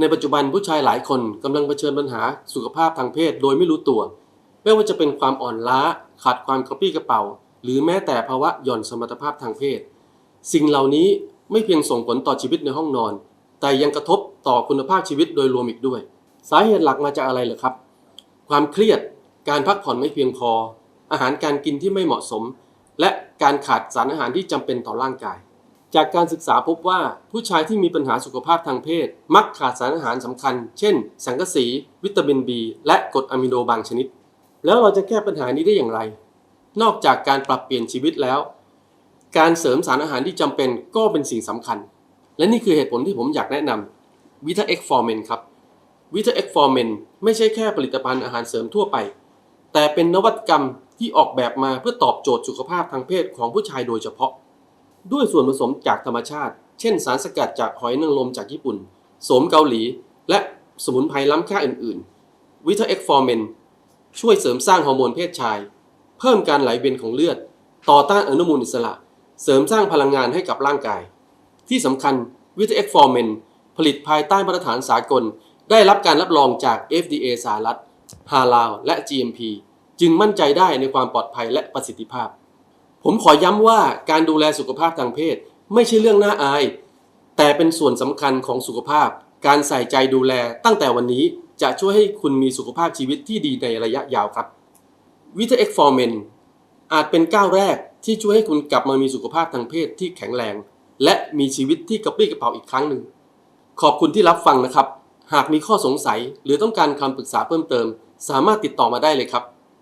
ในปัจจุบันผู้ชายหลายคนกำลังเผชิญปัญหาสุขภาพทางเพศโดยไม่รู้ตัว ไม่ว่าจะเป็นความอ่อนล้า ขาดความกระปี้กระเป๋า หรือแม้แต่ภาวะหย่อนสมรรถภาพทางเพศ สิ่งเหล่านี้ไม่เพียงส่งผลต่อชีวิตในห้องนอน แต่ยังกระทบต่อคุณภาพชีวิตโดยรวมอีกด้วย สาเหตุหลักมาจากอะไรเหรอครับ ความเครียด การพักผ่อนไม่เพียงพอ อาหารการกินที่ไม่เหมาะสม และการขาดสารอาหารที่จำเป็นต่อร่างกาย จากการศึกษาพบว่าผู้ชายที่มีปัญหาสุขภาพทางเพศ มักขาดสารอาหารสำคัญ เช่น สังกะสี วิตามิน B และกรดอะมิโนบางชนิด แล้วเราจะแก้ปัญหานี้ได้อย่างไร นอกจากการปรับเปลี่ยนชีวิตแล้ว การเสริมสารอาหารที่จำเป็นก็เป็นสิ่งสำคัญ และนี่คือเหตุผลที่ผมอยากแนะนำวิตาเอ็กฟอร์เมนครับวิตาเอ็กฟอร์เมนไม่ใช่แค่ผลิตภัณฑ์อาหารเสริมทั่วไป แต่เป็นนวัตกรรมที่ออกแบบมาเพื่อตอบโจทย์สุขภาพทางเพศของผู้ชายโดยเฉพาะ ด้วยส่วนผสมจากธรรมชาติ เช่นสารสกัดจากหอยนางรมจากญี่ปุ่น โสมเกาหลี และสมุนไพรล้ำค่าอื่นๆ วิตาเอ็กฟอร์เมนช่วยเสริมสร้างฮอร์โมนเพศชาย เพิ่มการไหลเวียนของเลือด ต่อต้านอนุมูลอิสระ เสริมสร้างพลังงานให้กับร่างกาย ที่สำคัญวิตาเอ็กฟอร์เมนผลิตภายใต้มาตรฐานสากล ได้รับการรับรองจาก FDA สหรัฐฮาลาลและ GMP จึงมั่นใจได้ในความปลอดภัยและประสิทธิภาพ ผมขอย้ำว่าการดูแลสุขภาพทางเพศ ไม่ใช่เรื่องน่าอาย แต่เป็นส่วนสำคัญของสุขภาพ การใส่ใจดูแลตั้งแต่วันนี้จะช่วยให้คุณมีสุขภาพชีวิตที่ดีในระยะยาวครับวิตาเอ็กฟอร์เมนอาจเป็นก้าวแรกที่ช่วยให้คุณกลับมามีสุขภาพทางเพศที่แข็งแรง และมีชีวิตที่กระปรี้กระเป๋าอีกครั้งหนึ่ง ขอบคุณที่รับฟังนะครับ หากมีข้อสงสัยหรือต้องการคำปรึกษาเพิ่มเติม สามารถติดต่อมาได้เลยครับ